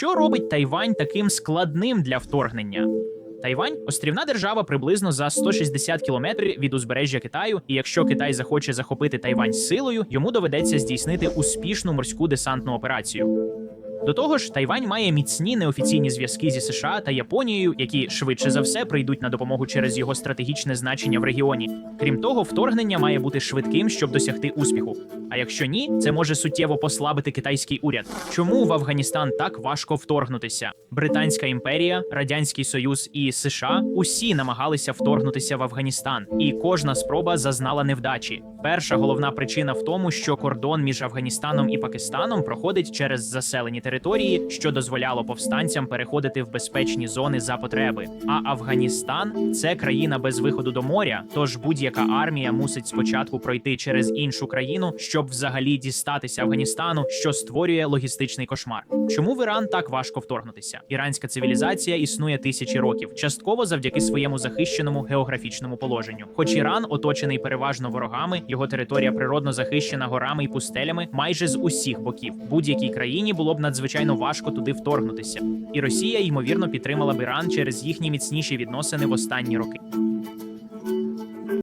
Що робить Тайвань таким складним для вторгнення? Тайвань острівна держава приблизно за 160 кілометрів від узбережжя Китаю, і якщо Китай захоче захопити Тайвань силою, йому доведеться здійснити успішну морську десантну операцію. До того ж, Тайвань має міцні неофіційні зв'язки зі США та Японією, які швидше за все прийдуть на допомогу через його стратегічне значення в регіоні. Крім того, вторгнення має бути швидким, щоб досягти успіху. А якщо ні, це може суттєво послабити китайський уряд. Чому в Афганістан так важко вторгнутися? Британська імперія, Радянський Союз і США усі намагалися вторгнутися в Афганістан, і кожна спроба зазнала невдачі. Перша головна причина в тому, що кордон між Афганістаном і Пакистаном проходить через заселені території, що дозволяло повстанцям переходити в безпечні зони за потреби. А Афганістан це країна без виходу до моря, тож будь-яка армія мусить спочатку пройти через іншу країну, щоб взагалі дістатися Афганістану, що створює логістичний кошмар. Чому в Іран так важко вторгнутися? Іранська цивілізація існує тисячі років, частково завдяки своєму захищеному географічному положенню. Хоч Іран оточений переважно ворогами, його територія природно захищена горами і пустелями майже з усіх боків. Будь-якій країні було б надзвичайно важко туди вторгнутися, і Росія ймовірно підтримала б Іран через їхні міцніші відносини в останні роки.